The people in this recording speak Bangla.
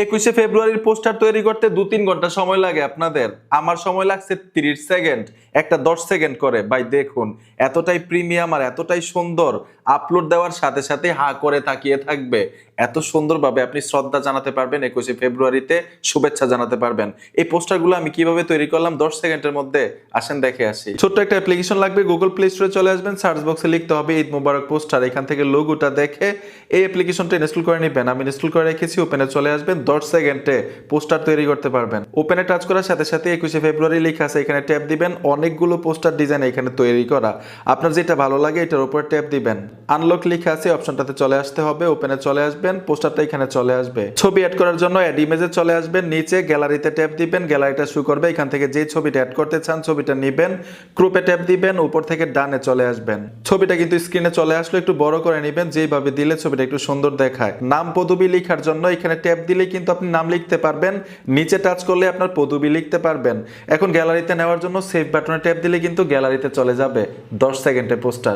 একুশে ফেব্রুয়ারির পোস্টার তৈরি করতে দু তিন ঘণ্টা সময় লাগে আপনাদের। আমার সময় লাগছে তিরিশ সেকেন্ড, একটা দশ সেকেন্ড করে। ভাই, দেখুন, এতটাই প্রিমিয়াম আর এতটাই সুন্দর আপলোড দেওয়ার সাথে সাথে হা করে তাকিয়ে থাকবে। এত সুন্দরভাবে আপনি শ্রদ্ধা জানাতে পারবেন একুশে ফেব্রুয়ারিতে, শুভেচ্ছা জানাতে পারবেন। এই পোস্টারগুলো আমি কীভাবে তৈরি করলাম? দশ সেকেন্ডের মধ্যে আসেন, দেখে আসি। ছোট্ট একটা অ্যাপ্লিকেশন লাগবে গুগল প্লে স্টোরে চলে আসবেন সার্চ বক্সে লিখতে হবে, ঈদ মুবারক পোস্টার। এখান থেকে লোগোটা দেখে এই অ্যাপ্লিকেশনটা ইনস্টল করে নেবেন। আমি ইনস্টল করে রেখেছি ওপেনে চলে আসবেন। দশ সেকেন্ডে পোস্টার তৈরি করতে পারবেন। ওপেনে টাচ করার সাথে সাথে একুশে ফেব্রুয়ারি লেখা আছে, এখানে ট্যাপ দিবেন, অনেকগুলো পোস্টার ডিজাইন এখানে তৈরি করা। আপনার যেটা ভালো লাগে, এটার উপর ট্যাপ দিবেন। আনলক লেখা আছে অপশনটাতে চলে আসতে হবে ওপেনে চলে আসবেন, পোস্টারটা এখানে চলে আসবে। ছবি অ্যাড করার জন্য অ্যাড ইমেজে চলে আসবেন, নিচে গ্যালারিতে ট্যাপ দিবেন গ্যালারিটা শু করবে, এখান থেকে যে ছবিটা অ্যাড করতে চান, ছবিটা নিবেন গ্রুপে ট্যাপ দিবেন, উপর থেকে ডানে চলে আসবেন। ছবিটা কিন্তু স্ক্রিনে চলে আসলো একটু বড় করে নেবেন, যেভাবে দিলে ছবিটা একটু সুন্দর দেখায়। নাম পদবি লেখার জন্য এখানে ট্যাপ দিলে কিন্তু আপনি নাম লিখতে পারবেন, নিচে টাচ করলে আপনার পদবি লিখতে পারবেন। এখন গ্যালারিতে নেওয়ার জন্য সেভ বাটনে ট্যাপ দিলে কিন্তু গ্যালারিতে চলে যাবে। দশ সেকেন্ডে পোস্টার